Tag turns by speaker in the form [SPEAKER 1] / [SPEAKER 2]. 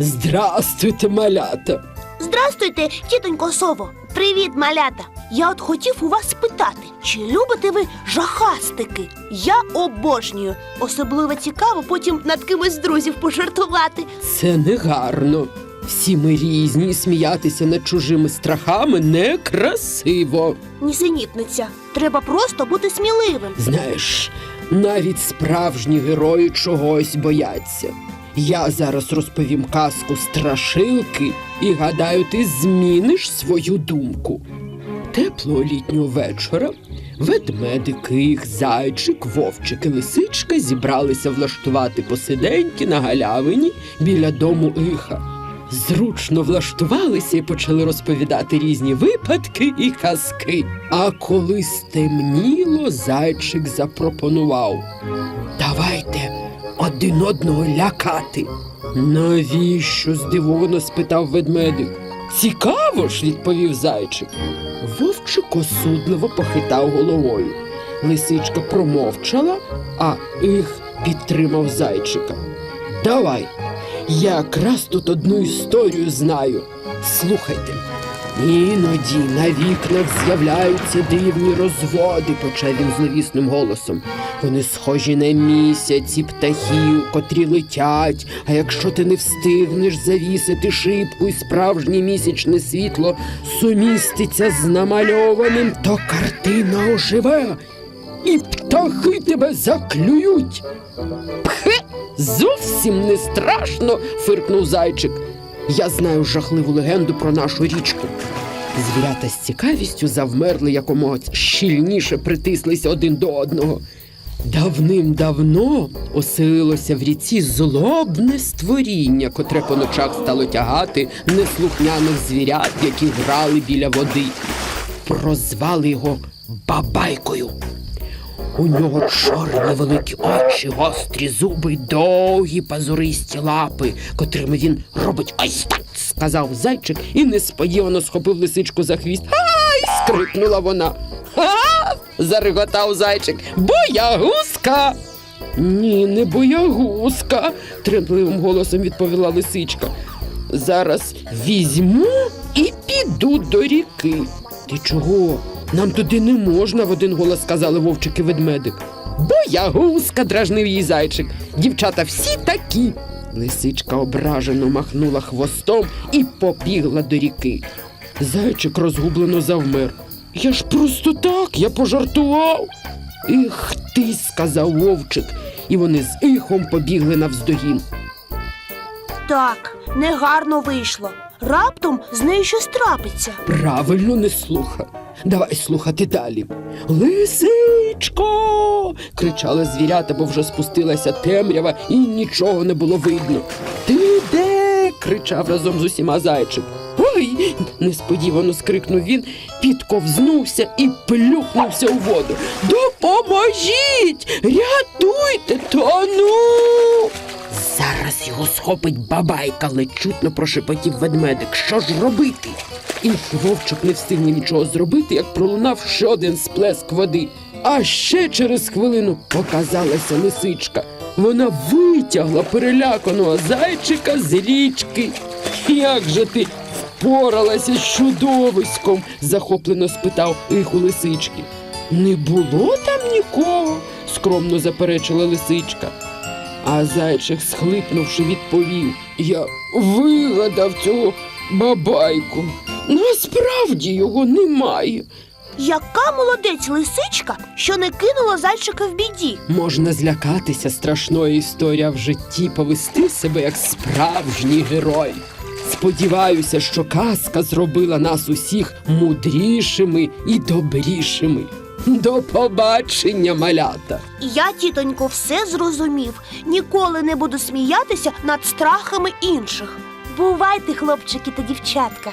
[SPEAKER 1] Здрастуйте, малята.
[SPEAKER 2] Здрастуйте, тітонько Сово. Привіт, малята. Я от хотів у вас спитати, чи любите ви жахастики? Я обожнюю. Особливо цікаво потім над кимось з друзів пожартувати.
[SPEAKER 1] Це негарно. Всі ми різні, і сміятися над чужими страхами некрасиво.
[SPEAKER 2] Нісенітниця. Треба просто бути сміливим.
[SPEAKER 1] Знаєш, навіть справжні герої чогось бояться. Я зараз розповім казку страшилки і гадаю, ти зміниш свою думку. Теплого літнього вечора ведмедик, ких, зайчик, вовчик і лисичка зібралися влаштувати посиденьки на галявині біля дому Іха. Зручно влаштувалися і почали розповідати різні випадки і казки. А коли стемніло, зайчик запропонував. Давайте один одного лякати. Навіщо? здивовано спитав ведмедик. Цікаво ж, відповів зайчик. Вовчик осудливо похитав головою. Лисичка промовчала, а їх підтримав зайчика. Давай, я якраз тут одну історію знаю. Слухайте. Іноді на вікнах з'являються дивні розводи, почав він зловісним голосом. Вони схожі на місяці птахів, котрі летять. А якщо ти не встигнеш завісити шибку і справжнє місячне світло суміститься з намальованим, то картина оживе, і птахи тебе заклюють. Пхе, зовсім не страшно, фиркнув зайчик. Я знаю жахливу легенду про нашу річку. Звірята з цікавістю завмерли якомога щільніше притислися один до одного. Давним-давно оселилося в ріці злобне створіння, котре по ночах стало тягати неслухняних звірят, які грали біля води. Прозвали його Бабайкою. У нього чорні великі очі, гострі зуби, довгі пазуристі лапи, котрими він робить ось так, сказав зайчик і несподівано схопив лисичку за хвіст. Ай! скрикнула вона. Ха! зареготав зайчик. Боягузка. Ні, не боягузка, тремтливим голосом відповіла лисичка. Зараз візьму і піду до ріки. Ти чого? Нам туди не можна, в один голос сказали вовчик і ведмедик. Боягузка, дражнив її зайчик. Дівчата всі такі. Лисичка ображено махнула хвостом і побігла до ріки. Зайчик розгублено завмер. Я ж просто так, я пожартував. Ех ти, сказав вовчик, і вони з ихом побігли навздогін.
[SPEAKER 2] Так, негарно вийшло. Раптом з нею щось трапиться.
[SPEAKER 1] Правильно не слуха. Давай слухати далі. Лисичко. кричали звірята, бо вже спустилася темрява і нічого не було видно. Ти де? кричав разом з усіма зайчик. Ой! несподівано скрикнув він, підковзнувся і плюхнувся у воду. Допоможіть! Рятуйте, тону! Зараз його схопить бабайка, ледь чутно прошепотів ведмедик. Що ж робити? І вовчик не встиг нічого зробити, як пролунав ще один сплеск води. А ще через хвилину показалася лисичка. Вона витягла переляканого зайчика з річки. Як же ти впоралася з чудовиськом? захоплено спитав їх у лисички. Не було там нікого, скромно заперечила лисичка. А зайчик, схлипнувши, відповів: Я вигадав цього бабайку. Насправді його немає.
[SPEAKER 2] Яка молодець лисичка, що не кинула зайчика в біді.
[SPEAKER 1] Можна злякатися страшної історії, а в житті повести себе як справжній герой. Сподіваюся, що казка зробила нас усіх мудрішими і добрішими. До побачення, малята!
[SPEAKER 2] Я, тітонько, все зрозумів. Ніколи не буду сміятися над страхами інших. Бувайте, хлопчики та дівчатка.